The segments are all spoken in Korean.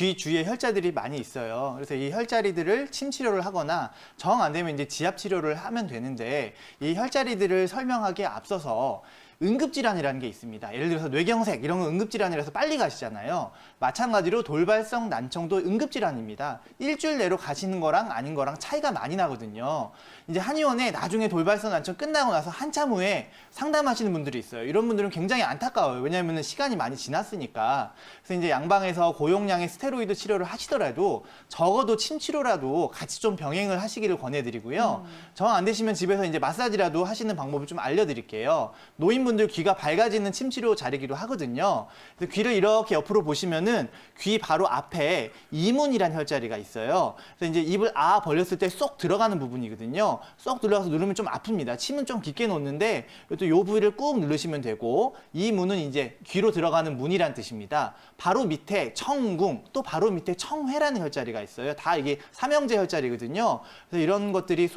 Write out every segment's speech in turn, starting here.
귀 주위에 혈자들이 많이 있어요. 그래서 이 혈자리들을 침 치료를 하거나 정 안 되면 이제 지압 치료를 하면 되는데 이 혈자리들을 설명하기에 앞서서 응급질환이라는 게 있습니다. 예를 들어서 뇌경색 이런 건 응급질환이라서 빨리 가시잖아요. 마찬가지로 돌발성 난청도 응급질환입니다. 일주일 내로 가시는 거랑 아닌 거랑 차이가 많이 나거든요. 이제 한의원에 나중에 돌발성 난청 끝나고 나서 한참 후에 상담하시는 분들이 있어요. 이런 분들은 굉장히 안타까워요. 왜냐하면 시간이 많이 지났으니까. 그래서 이제 양방에서 고용량의 스테로이드 치료를 하시더라도 적어도 침 치료라도 같이 좀 병행을 하시기를 권해드리고요. 정안 되시면 집에서 이제 마사지라도 하시는 방법을 좀 알려드릴게요. 노인분 들 귀가 밝아지는 침 치료 자리기도 하거든요. 귀를 이렇게 옆으로 보시면은 귀 바로 앞에 이문이란 혈자리가 있어요. 그래서 이제 입을 아 벌렸을 때 쏙 들어가는 부분이거든요. 쏙 들어가서 누르면 좀 아픕니다. 침은 좀 깊게 놓는데 또 요 부위를 꾹 누르시면 되고 이 문은 이제 귀로 들어가는 문이란 뜻입니다. 바로 밑에 청궁 또 바로 밑에 청회라는 혈자리가 있어요. 다 이게 삼형제 혈자리거든요. 그래서 이런 것들이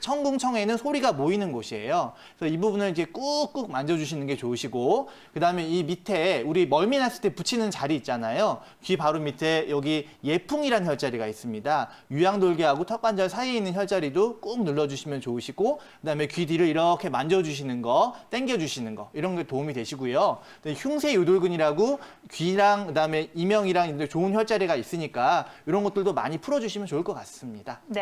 청궁 청회는 소리가 모이는 곳이에요. 그래서 이 부분을 이제 꾹꾹 만져 주시는 게 좋으시고 그 다음에 이 밑에 우리 멀미 났을 때 붙이는 자리 있잖아요. 귀 바로 밑에 여기 예풍이라는 혈자리가 있습니다. 유양돌개하고 턱관절 사이에 있는 혈자리도 꾹 눌러주시면 좋으시고 그 다음에 귀 뒤를 이렇게 만져주시는 거, 당겨주시는 거 이런 게 도움이 되시고요. 또 흉쇄 유돌근이라고 귀랑 그 다음에 이명이랑 이런 좋은 혈자리가 있으니까 이런 것들도 많이 풀어주시면 좋을 것 같습니다. 네.